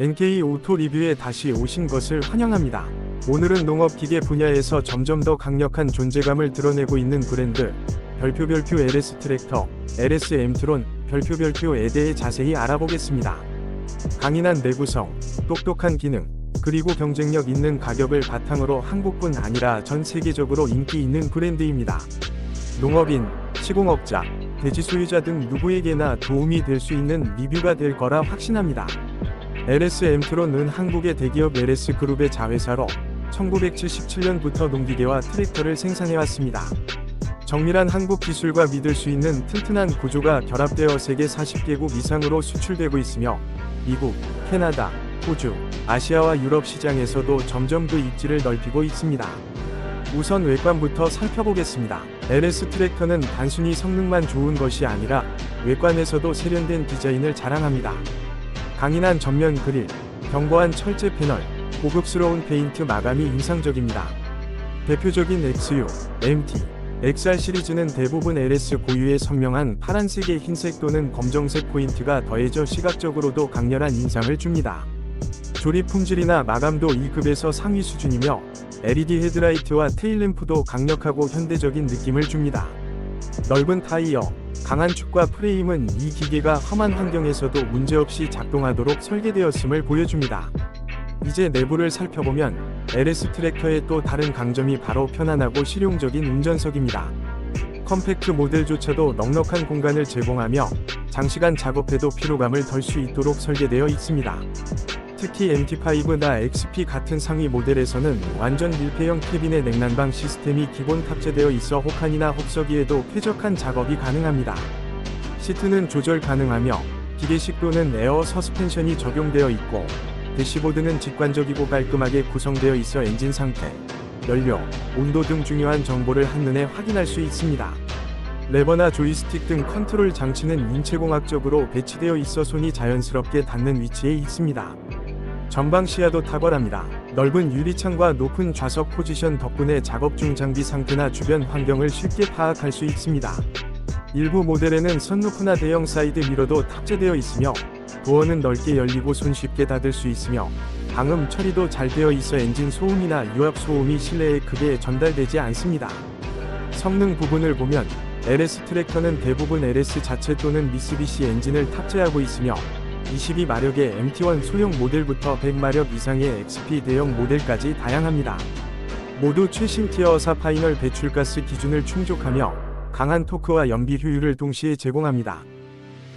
NK 오토 리뷰에 다시 오신 것을 환영합니다. 오늘은 농업 기계 분야에서 점점 더 강력한 존재감을 드러내고 있는 브랜드 별표 별표 LS 트랙터, LS 엠트론 별표 별표에 대해 자세히 알아보겠습니다. 강인한 내구성, 똑똑한 기능, 그리고 경쟁력 있는 가격을 바탕으로 한국뿐 아니라 전 세계적으로 인기 있는 브랜드입니다. 농업인, 시공업자, 대지 소유자 등 누구에게나 도움이 될 수 있는 리뷰가 될 거라 확신합니다. LS 엠트론은 한국의 대기업 LS 그룹의 자회사로 1977년부터 농기계와 트랙터를 생산해왔습니다. 정밀한 한국 기술과 믿을 수 있는 튼튼한 구조가 결합되어 세계 40개국 이상으로 수출되고 있으며 미국, 캐나다, 호주, 아시아와 유럽 시장에서도 점점 그 입지를 넓히고 있습니다. 우선 외관부터 살펴보겠습니다. LS 트랙터는 단순히 성능만 좋은 것이 아니라 외관에서도 세련된 디자인을 자랑합니다. 강인한 전면 그릴, 견고한 철제 패널, 고급스러운 페인트 마감이 인상적입니다. 대표적인 XU, MT, XR 시리즈는 대부분 LS 고유의 선명한 파란색의 흰색 또는 검정색 포인트가 더해져 시각적으로도 강렬한 인상을 줍니다. 조립 품질이나 마감도 2급에서 상위 수준이며 LED 헤드라이트와 테일램프도 강력하고 현대적인 느낌을 줍니다. 넓은 타이어, 강한 축과 프레임은 이 기계가 험한 환경에서도 문제없이 작동하도록 설계되었음을 보여줍니다. 이제 내부를 살펴보면 LS 트랙터의 또 다른 강점이 바로 편안하고 실용적인 운전석입니다. 컴팩트 모델조차도 넉넉한 공간을 제공하며 장시간 작업해도 피로감을 덜 수 있도록 설계되어 있습니다. 특히 MT5나 XP 같은 상위 모델에서는 완전 밀폐형 캐빈의 냉난방 시스템이 기본 탑재되어 있어 혹한이나 혹서기에도 쾌적한 작업이 가능합니다. 시트는 조절 가능하며 기계식 또는 에어 서스펜션이 적용되어 있고 대시보드는 직관적이고 깔끔하게 구성되어 있어 엔진 상태, 연료, 온도 등 중요한 정보를 한눈에 확인할 수 있습니다. 레버나 조이스틱 등 컨트롤 장치는 인체공학적으로 배치되어 있어 손이 자연스럽게 닿는 위치에 있습니다. 전방 시야도 탁월합니다. 넓은 유리창과 높은 좌석 포지션 덕분에 작업 중 장비 상태나 주변 환경을 쉽게 파악할 수 있습니다. 일부 모델에는 선루프나 대형 사이드 미러도 탑재되어 있으며 도어는 넓게 열리고 손쉽게 닫을 수 있으며 방음 처리도 잘 되어 있어 엔진 소음이나 유압 소음이 실내에 크게 전달되지 않습니다. 성능 부분을 보면 LS 트랙터는 대부분 LS 자체 또는 미쓰비시 엔진을 탑재하고 있으며 22마력의 MT1 소형 모델부터 100마력 이상의 XP 대형 모델까지 다양합니다. 모두 최신 티어 4 파이널 배출가스 기준을 충족하며 강한 토크와 연비 효율을 동시에 제공합니다.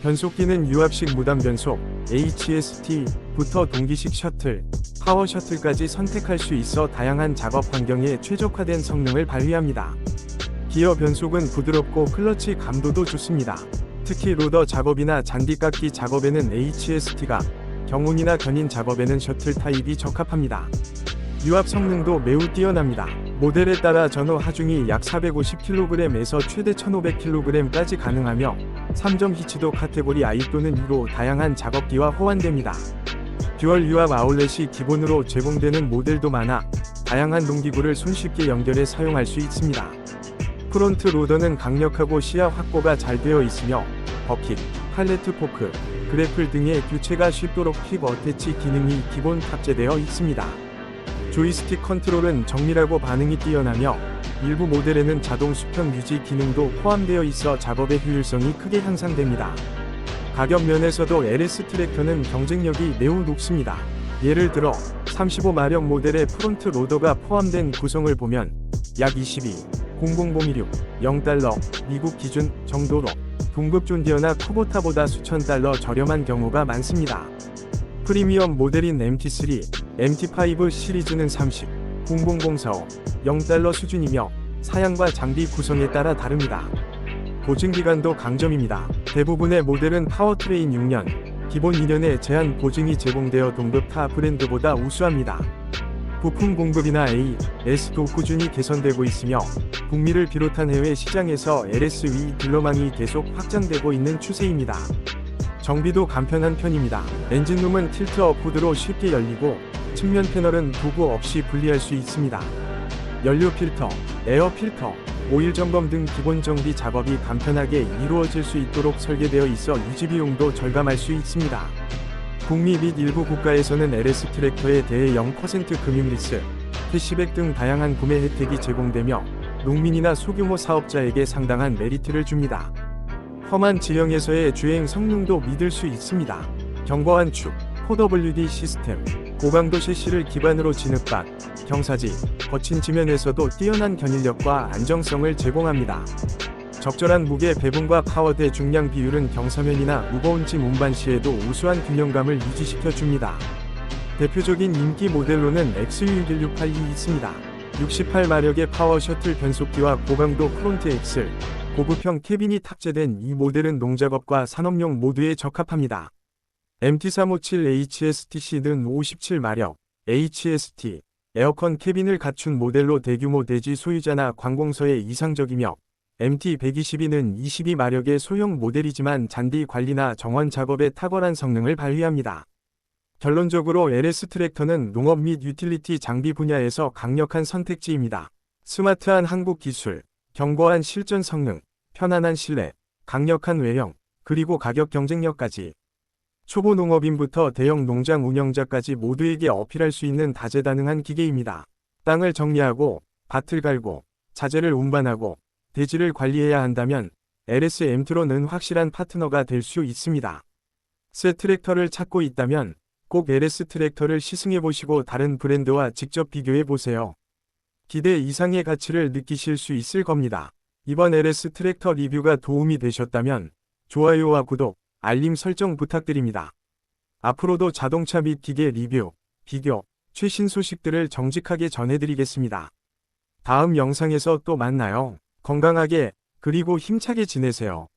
변속기는 유압식 무단 변속, HST부터 동기식 셔틀, 파워 셔틀까지 선택할 수 있어 다양한 작업 환경에 최적화된 성능을 발휘합니다. 기어 변속은 부드럽고 클러치 감도도 좋습니다. 특히 로더 작업이나 잔디 깎기 작업에는 HST가, 경운이나 견인 작업에는 셔틀 타입이 적합합니다. 유압 성능도 매우 뛰어납니다. 모델에 따라 전후 하중이 약 450kg에서 최대 1500kg까지 가능하며 3점 히치도 카테고리 I 또는 E로 다양한 작업기와 호환됩니다. 듀얼 유압 아울렛이 기본으로 제공되는 모델도 많아 다양한 농기구를 손쉽게 연결해 사용할 수 있습니다. 프론트 로더는 강력하고 시야 확보가 잘 되어 있으며 버킷, 팔레트 포크, 그래플 등의 교체가 쉽도록 퀵 어태치 기능이 기본 탑재되어 있습니다. 조이스틱 컨트롤은 정밀하고 반응이 뛰어나며 일부 모델에는 자동 수평 유지 기능도 포함되어 있어 작업의 효율성이 크게 향상됩니다. 가격 면에서도 LS 트랙터는 경쟁력이 매우 높습니다. 예를 들어 35마력 모델의 프론트 로더가 포함된 구성을 보면 약 22, 00016, 0달러, 미국 기준 정도로 동급 존디어나 쿠보타보다 수천 달러 저렴한 경우가 많습니다. 프리미엄 모델인 MT3, MT5 시리즈는 30, 00045, 0달러 수준이며 사양과 장비 구성에 따라 다릅니다. 보증 기간도 강점입니다. 대부분의 모델은 파워트레인 6년, 기본 2년의 제한 보증이 제공되어 동급 타 브랜드보다 우수합니다. 부품 공급이나 A, S도 꾸준히 개선되고 있으며 북미를 비롯한 해외 시장에서 LSV 딜러망이 계속 확장되고 있는 추세입니다. 정비도 간편한 편입니다. 엔진룸은 틸트 업후드로 쉽게 열리고 측면 패널은 도구 없이 분리할 수 있습니다. 연료 필터, 에어 필터, 오일 점검 등 기본 정비 작업이 간편하게 이루어질 수 있도록 설계되어 있어 유지 비용도 절감할 수 있습니다. 북미 및 일부 국가에서는 LS 트랙터에 대해 0% 금융리스, 캐시백 등 다양한 구매 혜택이 제공되며 농민이나 소규모 사업자에게 상당한 메리트를 줍니다. 험한 지형에서의 주행 성능도 믿을 수 있습니다. 견고한 축, 4WD 시스템, 고강도 셰시를 기반으로 진흙밭, 경사지, 거친 지면에서도 뛰어난 견인력과 안정성을 제공합니다. 적절한 무게 배분과 파워 대 중량 비율은 경사면이나 무거운 짐 운반 시에도 우수한 균형감을 유지시켜 줍니다. 대표적인 인기 모델로는 XU168이 있습니다. 68마력의 파워 셔틀 변속기와 고강도 프론트 엑셀, 고급형 캐빈이 탑재된 이 모델은 농작업과 산업용 모두에 적합합니다. MT357HSTC는 57마력, HST, 에어컨 캐빈을 갖춘 모델로 대규모 대지 소유자나 관공서에 이상적이며 MT122는 22마력의 소형 모델이지만 잔디 관리나 정원 작업에 탁월한 성능을 발휘합니다. 결론적으로 LS 트랙터는 농업 및 유틸리티 장비 분야에서 강력한 선택지입니다. 스마트한 한국 기술, 견고한 실전 성능, 편안한 실내, 강력한 외형, 그리고 가격 경쟁력까지 초보 농업인부터 대형 농장 운영자까지 모두에게 어필할 수 있는 다재다능한 기계입니다. 땅을 정리하고 밭을 갈고 자재를 운반하고 대지를 관리해야 한다면 LS M2로는 확실한 파트너가 될 수 있습니다. 새 트랙터를 찾고 있다면 꼭 LS 트랙터를 시승해 보시고 다른 브랜드와 직접 비교해 보세요. 기대 이상의 가치를 느끼실 수 있을 겁니다. 이번 LS 트랙터 리뷰가 도움이 되셨다면 좋아요와 구독, 알림 설정 부탁드립니다. 앞으로도 자동차 및 기계 리뷰, 비교, 최신 소식들을 정직하게 전해드리겠습니다. 다음 영상에서 또 만나요. 건강하게, 그리고 힘차게 지내세요.